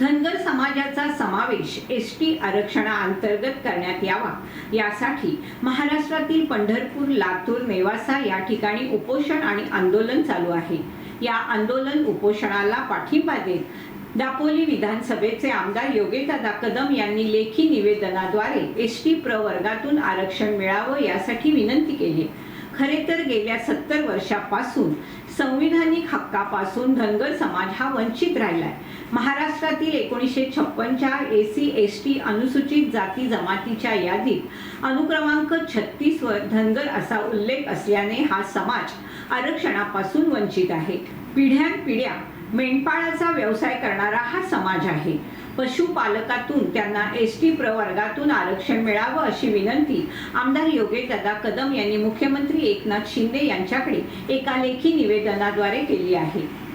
धनगर समाजाचा समावेश S T आरक्षणाअंतर्गत करण्यात यावा. यासाठी महाराष्ट्रातील पंढरपूर लातूर नेवासा या ठिकाणी उपोषण आणि आंदोलन चालू आहे. या आंदोलन उपोषणाला पाठिंबा देत दापोली विधानसभेचे आमदार योगेदादा कदम यांनी लेखी निवेदनाद्वारे एस टी प्रवर्गातून आरक्षण मिळावं यासाठी विनंती केली. खरे तर गेल्या सत्तर वर्षापासून संविधानिक हक्कापासून धनगर समाज हा वंचित राहिलाय. महाराष्ट्रातील एकोणीसशे छप्पनच्या ए सी एस टी अनुसूचित जाती जमातीच्या यादीत अनुक्रमांक छत्तीसवर धनगर असा उल्लेख असल्याने हा समाज आरक्षणापासून वंचित आहे. पिढ्यानपिढ्या मेंढपाळाचा व्यवसाय करणारा हा समाज आहे. पशुपालकातून त्यांना एस टी प्रवर्गातून आरक्षण मिळावं अशी विनंती आमदार योगेशदादा कदम यांनी मुख्यमंत्री एकनाथ शिंदे यांच्याकडे एका लेखी निवेदनाद्वारे केली आहे.